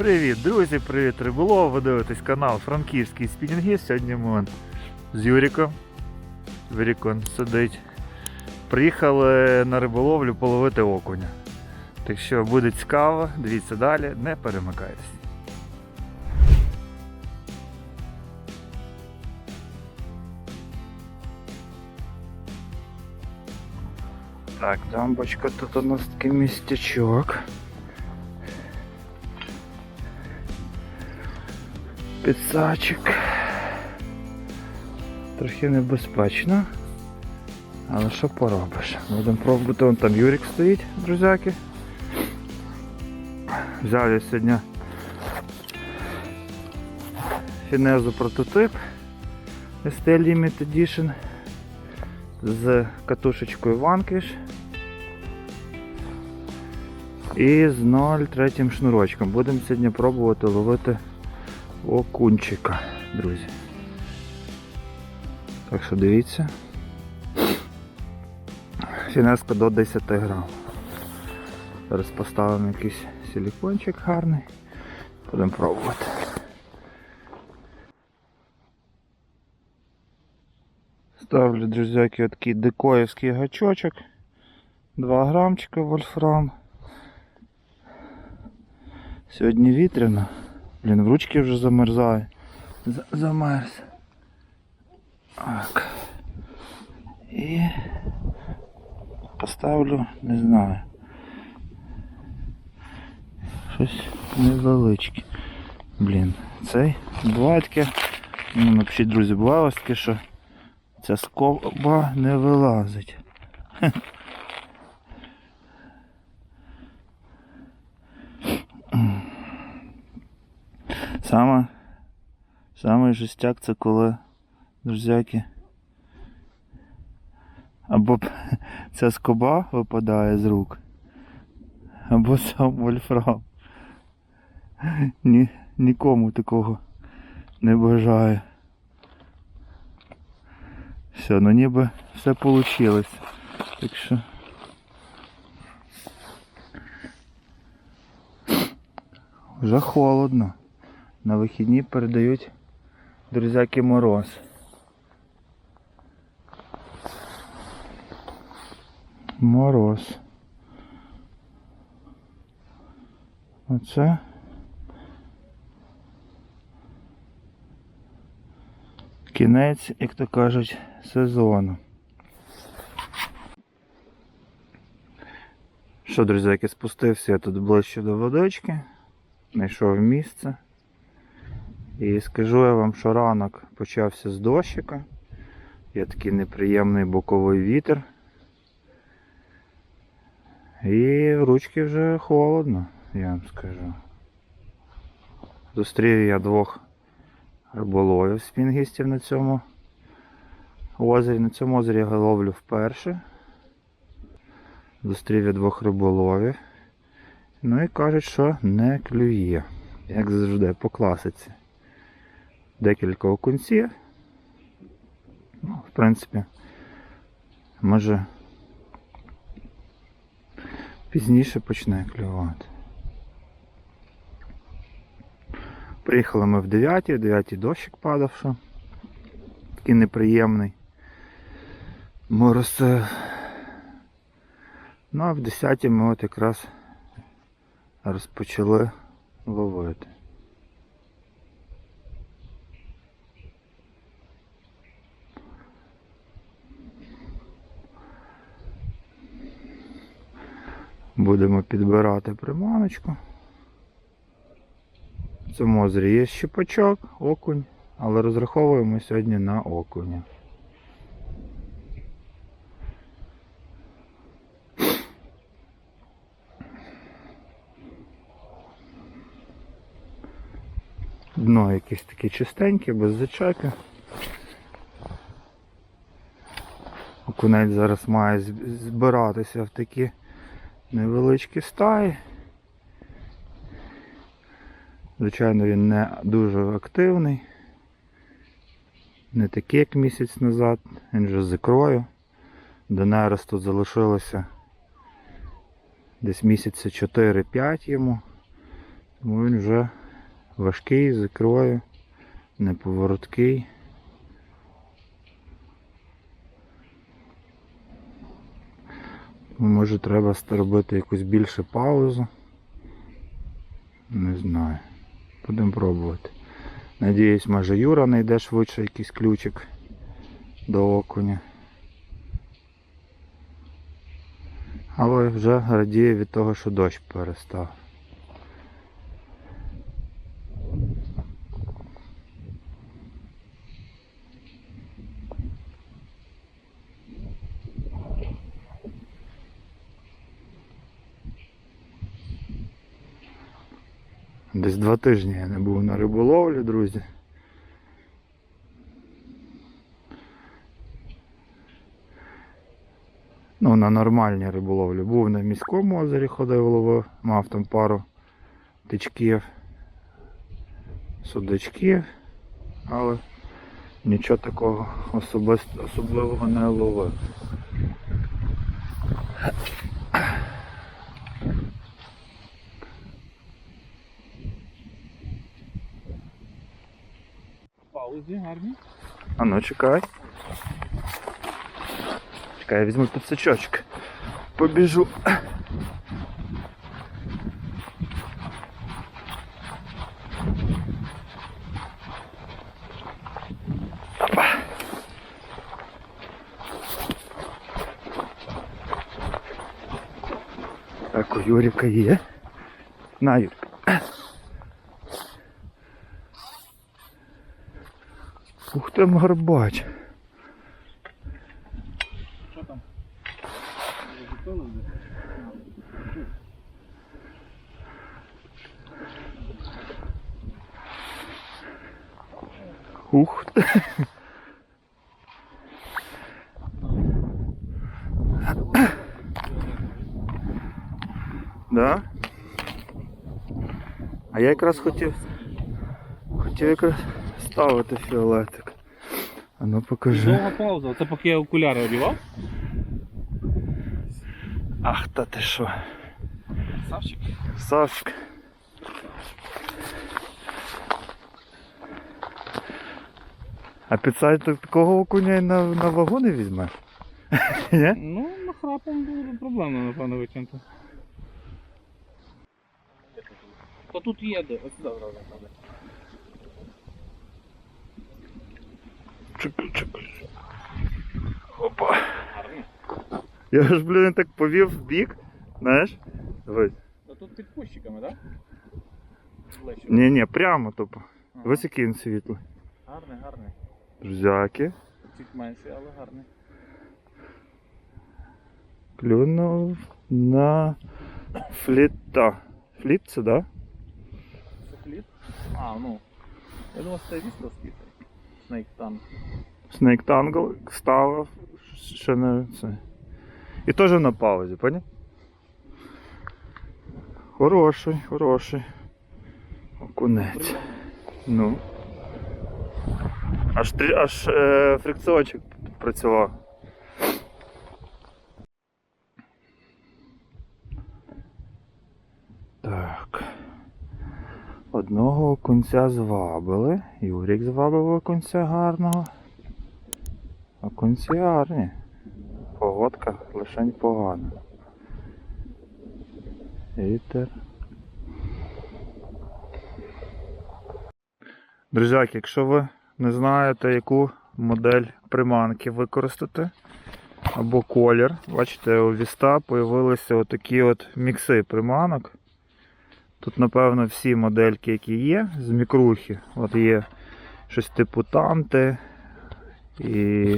Привіт, друзі, привіт, риболов. Ви дивитесь канал Франківський спінінгіст. Сьогодні ми з Юріком. Юрік он сидить. Приїхали на риболовлю половити окуня. Так що буде цікаво, дивіться далі, не перемикайтесь. Так, дамбочка, тут у нас такий містечок. Підсачик. Трохи небезпечно. Але що поробиш? Будемо пробувати, вон там Юрік стоїть, друзяки. Взяв я сьогодні фінезу прототип ST Limited Edition з катушечкою Vanquish і з 0,3 шнурочком. Будемо сьогодні пробувати ловити окунчика, друзі. Так що дивіться. Фінеска до 10 грам. Зараз поставимо якийсь силікончик гарний. Будемо пробувати. Ставлю, друзяки, такий дикоївський гачочок. 2 грамчика вольфрам. Сьогодні вітряно. Блін, в ручки вже замерзає. Замерз. Так. І поставлю, не знаю. Щось невеличке. Блін, цей буває таке. Ну, напишіть, друзі, вас таке, що ця скоба не вилазить. Саме, саме жестяк це коли, друзяки, або ця скоба випадає з рук, або сам вольфрам. Ні, нікому такого не бажаю. Все, ну ніби все вийшло. Так що. Вже холодно. На вихідні передають друзяки мороз. Мороз. Оце. Кінець, як то кажуть, сезону. Що, друзяки, спустився я тут ближче до водички, знайшов місце. І скажу я вам, що ранок почався з дощика. Є такий неприємний боковий вітер. І в ручки вже холодно, я вам скажу. Зустрів я двох риболовів спінгістів на цьому озері. На цьому озері я ловлю вперше. Зустрів я двох риболовів. Ну і кажуть, що не клює. Як завжди, по класиці. Декілька окунців. Ну, в принципі, може пізніше почне клювати. Приїхали ми в 9, 9 дощик падав, що такий неприємний. Мороз. Ну а в 10 ми от якраз розпочали ловити. Будемо підбирати приманочку. В цьому озері є щепачок, окунь, але розраховуємо сьогодні на окуня. Дно якесь таке чистеньке, без зачепів. Окунець зараз має збиратися в такі невеличкі стаї. Звичайно, він не дуже активний. Не такий, як місяць назад, він вже з ікрою. До нересту залишилося десь місяця 4-5 йому. Ну, Він вже важкий, з ікрою, неповороткий. Ну, Може треба робити якусь більше паузу. Не знаю. Будемо пробувати. Надіюсь, може Юра знайде швидше якийсь ключик до окуня. Але вже радіє від того, що дощ перестав. Десь два тижні я не був на риболовлі, друзі. Ну, на нормальній риболовлі. Був на міському озері, ходив ловив, мав там пару тичків, судачків, але нічого такого особливого не ловив. Паузі гарні. А ну чекай. Чекай, я візьму підсачочок. Побіжу. Опа. Так, у Юрика є. На, Юрик. Ух ти, гарбач. Що там? Ух. Да? А я якраз хотів. Хотів якраз ставити фіолетик. А ну покажи. Довга пауза. Це поки я окуляри одягав. Ах, та ти що? Савчик. Савчик. А підсадь такого окуня й на, на вагу не візьме? Ні? Ну, нахрапом буде проблемно, напевно, витягнути. Та тут є ось сюди зразу Чекай, чекай. Опа. Я ж, блін, так повів в бік, знаєш? Дивись. Та тут під кущиками, так? Ближче. Ні, ні, прямо тупо. Ага. Ось який він світлий. Гарний, гарний. Друзяки. Чуть менший, але гарний. Клюнув на фліта. Фліт це, да? Це фліт? А, ну. Я думав, це вістовський. Snake Tank. Snake Tangle вставив, Ще не це. І теж на паузі, поняв? Хороший, хороший. Окунець. Ну. Аж, аж е, фрикціончик працював. Так. Одного окунця звабили. Юрік звабив окунця гарного. Окунці гарні. Погодка лишень погана. Вітер. Друзяки, якщо ви не знаєте, яку модель приманки використати, або колір, бачите, у Віста появилися отакі от мікси приманок. Тут, напевно, всі модельки, які є, з мікрухи. От є щось типу танти і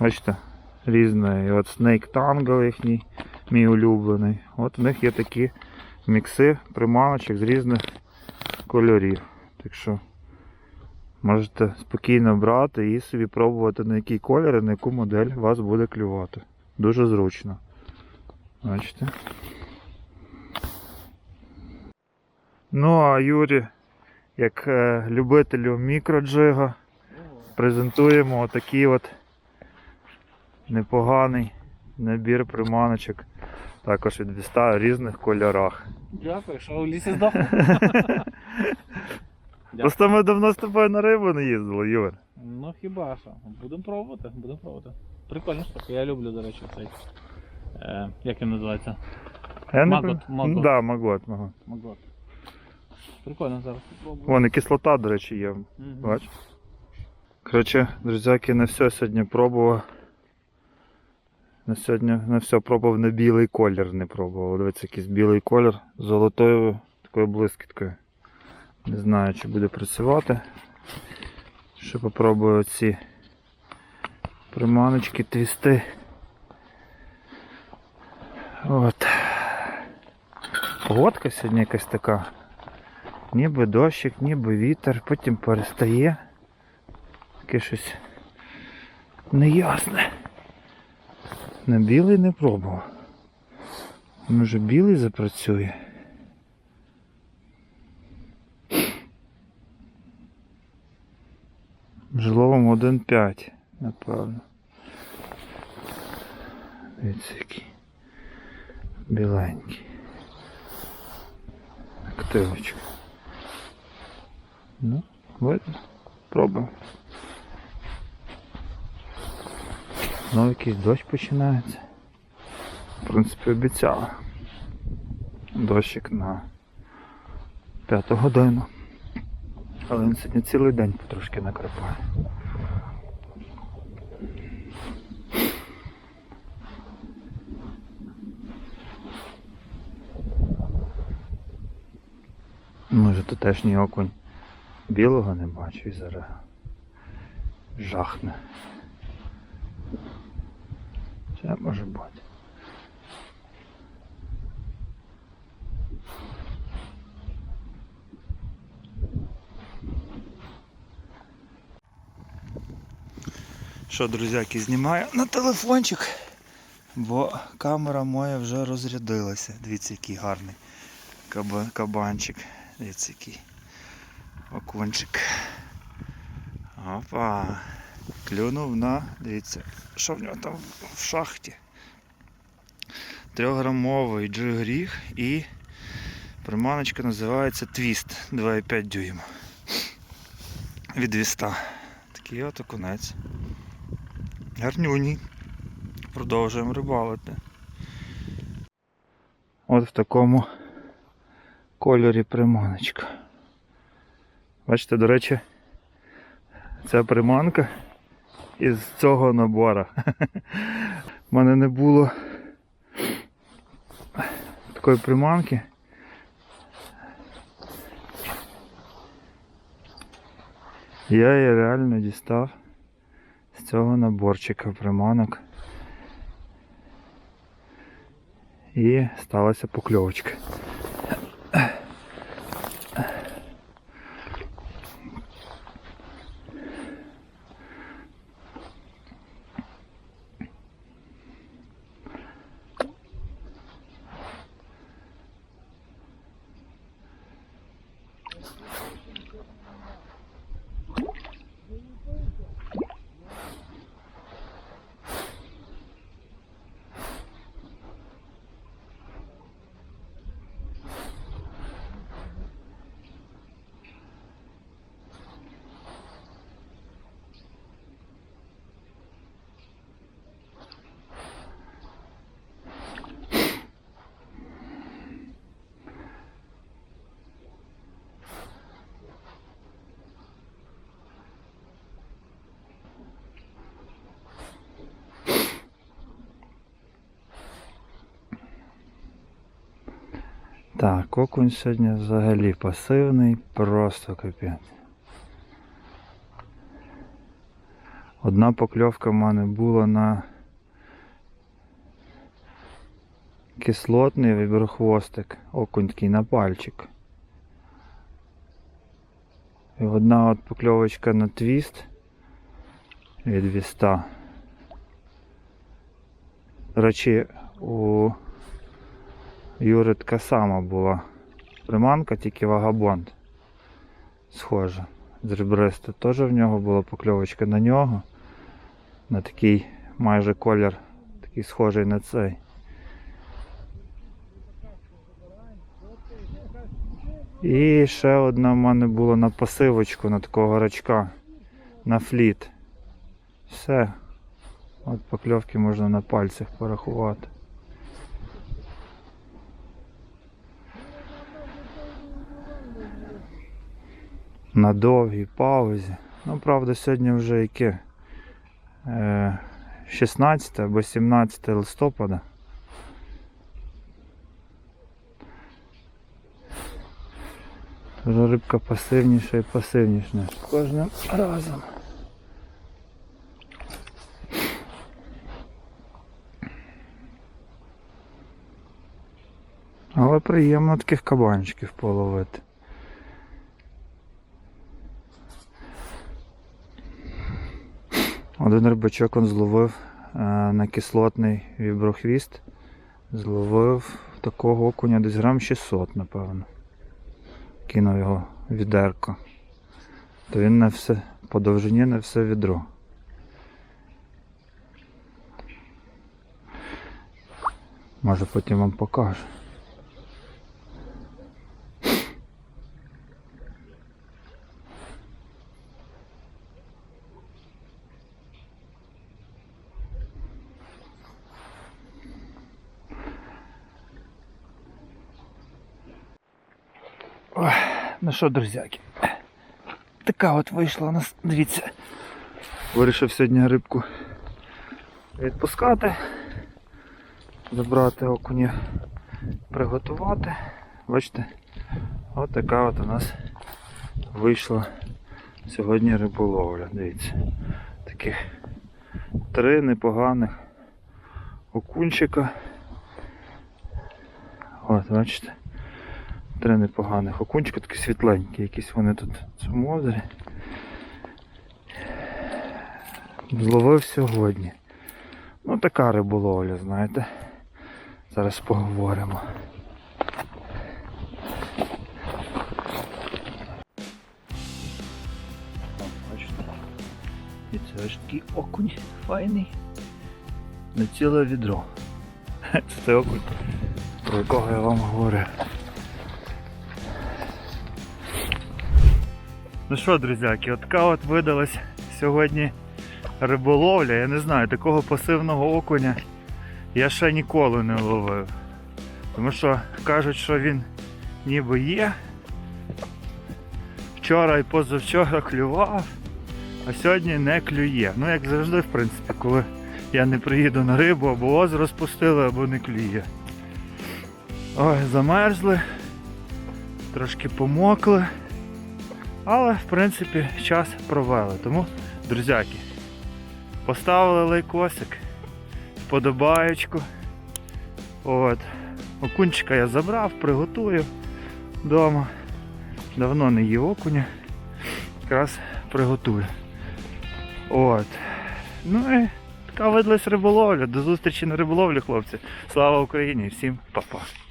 бачите, різне. І от Snake Tangle їхній, мій улюблений. От в них є такі мікси приманочок з різних кольорів. Так що можете спокійно брати і собі пробувати на який колір і на яку модель вас буде клювати. Дуже зручно. Бачите? Ну а Юрі, як е, любителю мікроджига, презентуємо отакий от непоганий набір приманочок. Також від віста в різних кольорах. Дякую, що в лісі здохнув. Просто ми давно з тобою на рибу не їздили, Юр. Ну хіба що. Будемо пробувати, будемо пробувати. Прикольно штука. Я люблю, до речі, цей. Е, як він називається? Магот, магот. Да, магот, магот. Магот. Прикольно зараз попробую. Вон і кислота, до речі, є. Мгм. Бач? Коротше, друзяки, на все сьогодні пробував. На сьогодні на все пробував на білий колір не пробував. Дивіться, якийсь білий колір з золотою такою блискіткою. Не знаю, чи буде працювати. Ще попробую ці приманочки, твісти. От. Погодка сьогодні якась така. Ніби дощик, ніби вітер, потім перестає. Таке щось неясне. На білий не пробував. Може білий запрацює. Жловом 1.5, напевно. Дивіться який. Біленький. Активочка. Ну, видно. Пробуємо. Знову якийсь дощ починається. В принципі, обіцяла. Дощик на п'яту годину. Але він сьогодні цілий день потрошки накрапає. Може тут теж ні окунь білого не бачу і зараз жахне. Це може бути. Що, друзяки, знімаю на телефончик, бо камера моя вже розрядилася. Дивіться, який гарний кабанчик. Дивіться, який окунчик. Опа. Клюнув на, дивіться, що в нього там в шахті. Трьохграмовий джигріг і приманочка називається Твіст 2,5 дюйма. Від 200. Такий от окунець. Гарнюній. Продовжуємо рибалити. От в такому кольорі приманочка. Бачите, до речі, ця приманка із цього набора. У мене не було такої приманки. Я її реально дістав з цього наборчика приманок. І сталася покльовочка. Так, окунь сьогодні взагалі пасивний, просто капець. Одна покльовка в мене була на кислотний віброхвостик, окунь такий на пальчик. І одна от покльовочка на твіст від віста. До речі, у Юри така сама була приманка, тільки вагабонд. Схожа. З ребриста. Теж в нього була покльовочка на нього. На такий майже колір, такий схожий на цей. І ще одна в мене була на пасивочку на такого рачка. На фліт. Все. От покльовки можна на пальцях порахувати. На довгій паузі. Ну, правда, сьогодні вже яке? Е, 16 або 17 листопада. Вже рибка пасивніша і пасивніша. Кожним разом. Але приємно таких кабанчиків половити. Один рибачок он зловив е, на кислотний віброхвіст. Зловив такого окуня десь грам 600, напевно. Кинув його відерко. То він на все, по довжині на все відро. Може потім вам покажу. Ой, ну що, друзяки, така от вийшла у нас, дивіться. Вирішив сьогодні рибку відпускати, забрати окуня, приготувати. Бачите, от така от у нас вийшла сьогодні риболовля. Дивіться. Таких три непоганих окунчика. От, бачите. Три непоганих окунчика, такі світленькі, якісь вони тут в цьому озері. Зловив сьогодні. Ну така риболовля, знаєте. Зараз поговоримо. І це ось такий окунь файний. На ціле відро. Це окунь, про якого я вам говорив. Ну що, друзяки, от така от видалась сьогодні риболовля. Я не знаю, такого пасивного окуня я ще ніколи не ловив. Тому що кажуть, що він ніби є. Вчора і позавчора клював, а сьогодні не клює. Ну як завжди, в принципі, коли я не приїду на рибу, або озеро спустили, або не клює. Ой, замерзли, трошки помокли. Але, в принципі, час провели. Тому, друзяки, поставили лайкосик, вподобаєчку. От. Окунчика я забрав, приготую вдома. Давно не їв окуня. Якраз приготую. От. Ну і така видалась риболовля. До зустрічі на риболовлі, хлопці. Слава Україні! Всім па-па!